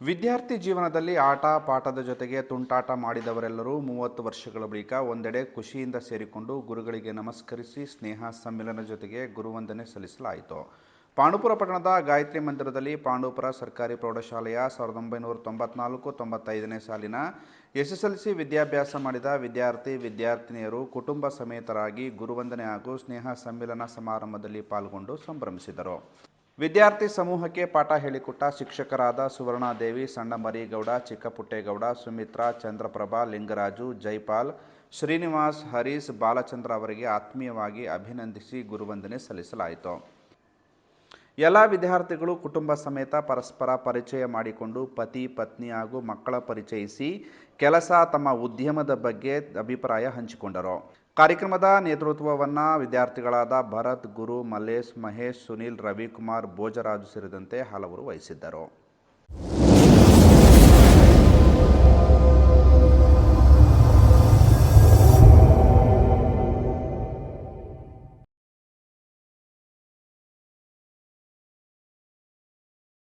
ವಿದ್ಯಾರ್ಥಿ ಜೀವನದಲ್ಲಿ ಆಟ, ಪಾಠದ ಜೊತೆಗೆ ತುಂಟಾಟ ಮಾಡಿದವರೆಲ್ಲರೂ ಮೂವತ್ತು ವರ್ಷಗಳ ಬಳಿಕ ಒಂದೆಡೆ ಖುಷಿಯಿಂದ ಸೇರಿಕೊಂಡು ಗುರುಗಳಿಗೆ ನಮಸ್ಕರಿಸಿ ಸ್ನೇಹ ಸಮ್ಮಿಲನ ಜೊತೆಗೆ ಗುರುವಂದನೆ ಸಲ್ಲಿಸಲಾಯಿತು. ಪಾಂಡುಪುರ ಪಟ್ಟಣದ ಗಾಯತ್ರಿ ಮಂದಿರದಲ್ಲಿ ಪಾಂಡುಪುರ ಸರ್ಕಾರಿ ಪ್ರೌಢಶಾಲೆಯ ಸಾವಿರದ ಒಂಬೈನೂರ ತೊಂಬತ್ನಾಲ್ಕು, ತೊಂಬತ್ತೈದನೇ ಸಾಲಿನ ಎಸ್ಎಸ್ಎಲ್ಸಿ ವಿದ್ಯಾಭ್ಯಾಸ ಮಾಡಿದ ವಿದ್ಯಾರ್ಥಿ, ವಿದ್ಯಾರ್ಥಿನಿಯರು ಕುಟುಂಬ ಸಮೇತರಾಗಿ ಗುರುವಂದನೆ ಹಾಗೂ ಸ್ನೇಹ ಸಮ್ಮಿಲನ ಸಮಾರಂಭದಲ್ಲಿ ಪಾಲ್ಗೊಂಡು ಸಂಭ್ರಮಿಸಿದರು. ವಿದ್ಯಾರ್ಥಿ ಸಮೂಹಕ್ಕೆ ಪಾಠ ಹೇಳಿಕೊಟ್ಟ ಶಿಕ್ಷಕರಾದ ಸುವರ್ಣಾದೇವಿ, ಸಣ್ಣಮರಿಗೌಡ, ಚಿಕ್ಕಪುಟ್ಟೇಗೌಡ, ಸುಮಿತ್ರಾ, ಚಂದ್ರಪ್ರಭಾ, ಲಿಂಗರಾಜು, ಜೈಪಾಲ್, ಶ್ರೀನಿವಾಸ್, ಹರೀಶ್, ಬಾಲಚಂದ್ರ ಅವರಿಗೆ ಆತ್ಮೀಯವಾಗಿ ಅಭಿನಂದಿಸಿ ಗುರುವಂದನೆ ಸಲ್ಲಿಸಲಾಯಿತು. ಎಲ್ಲ ವಿದ್ಯಾರ್ಥಿಗಳು ಕುಟುಂಬ ಸಮೇತ ಪರಸ್ಪರ ಪರಿಚಯ ಮಾಡಿಕೊಂಡು ಪತಿ, ಪತ್ನಿ ಹಾಗೂ ಮಕ್ಕಳ ಪರಿಚಯಿಸಿ ಕೆಲಸ ತಮ್ಮ ಉದ್ಯಮದ ಬಗ್ಗೆ ಅಭಿಪ್ರಾಯ ಹಂಚಿಕೊಂಡರು. ಕಾರ್ಯಕ್ರಮದ ನೇತೃತ್ವವನ್ನು ವಿದ್ಯಾರ್ಥಿಗಳಾದ ಭರತ್ ಗುರು ಮಲ್ಲೇಶ್ ಮಹೇಶ್ ಸುನಿಲ್ ರವಿಕುಮಾರ್ ಭೋಜರಾಜು ಸೇರಿದಂತೆ ಹಲವರು ವಹಿಸಿದ್ದರು.